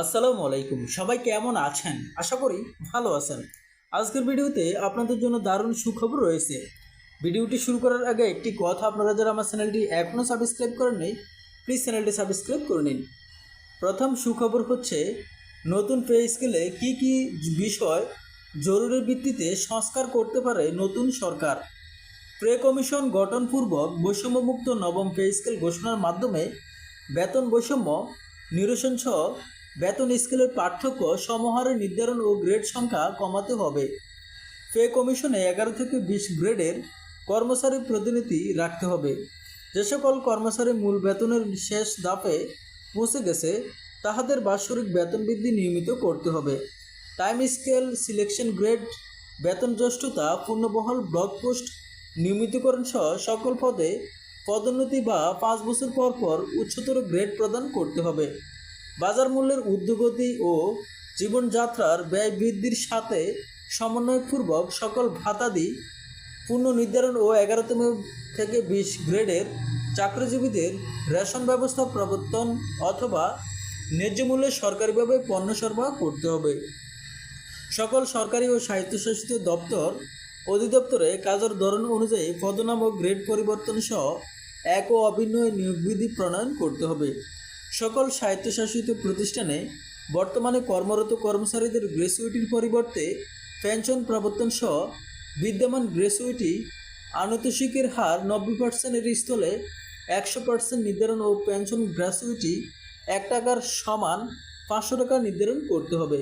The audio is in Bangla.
আসসালামু আলাইকুম। সবাই কেমন আছেন? আশা করি ভালো আছেন। আজকের ভিডিওতে আপনাদের জন্য দারুণ সুখবর রয়েছে। ভিডিওটি শুরু করার আগে একটি কথা আপনারা যারা আমার চ্যানেলটি এখনও সাবস্ক্রাইব করেন নেই প্লিজ চ্যানেলটি সাবস্ক্রাইব করে নিন। প্রথম সুখবর হচ্ছে, নতুন পে স্কেলে কী কী বিষয় জরুরি ভিত্তিতে সংস্কার করতে পারে নতুন সরকার? প্রে কমিশন গঠনপূর্বক বৈষম্যমুক্ত নবম পে স্কেল ঘোষণার মাধ্যমে বেতন বৈষম্য নিরসন সহ বেতন স্কেলের পার্থক্য সমহারে নির্ধারণ ও গ্রেড সংখ্যা কমাতে হবে। পে কমিশনে এগারো থেকে বিশ গ্রেডের কর্মচারী প্রতিনিধি রাখতে হবে। যে সকল কর্মচারী মূল বেতনের শেষ দাপে পৌঁছে গেছে, তাহাদের বাৎসরিক বেতন বৃদ্ধি নিয়মিত করতে হবে। টাইম স্কেল, সিলেকশন গ্রেড, বেতন জ্যেষ্ঠতা, পূর্ণবহল ব্লক পোস্ট, নিয়মিতকরণ সহ সকল পদে পদোন্নতি বা পাঁচ বছর পর পর উচ্চতর গ্রেড প্রদান করতে হবে। বাজার মূল্যের ঊর্ধ্বগতি ও জীবনযাত্রার ব্যয় বৃদ্ধির সাথে সমন্বয়পূর্বক সকল ভাতাদি পুনর্নির্ধারণ ও এগারোতম থেকে বিশ গ্রেডের চাকরিজীবীদের রেশন ব্যবস্থা প্রবর্তন অথবা ন্যায্য মূল্যে সরকারিভাবে পণ্য সরবরাহ করতে হবে। সকল সরকারি ও স্বায়ত্তশাসিত দপ্তর অধিদপ্তরে কাজের ধরন অনুযায়ী পদনাম ও গ্রেড পরিবর্তন সহ এক ও অভিন্ন নিয়োগ বিধি প্রণয়ন করতে হবে। সকল স্বায়ত্তশাসিত প্রতিষ্ঠানে বর্তমানে কর্মরত কর্মচারীদের গ্রেসুইটির পরিবর্তে পেনশন প্রবর্তন সহ বিদ্যমান গ্রেসুইটি আনুতোষিকের হার নব্বই পার্সেন্টের স্থলে একশো পার্সেন্ট নির্ধারণ ও পেনশন গ্র্যাচুইটি এক টাকার সমান পাঁচশো টাকা নির্ধারণ করতে হবে।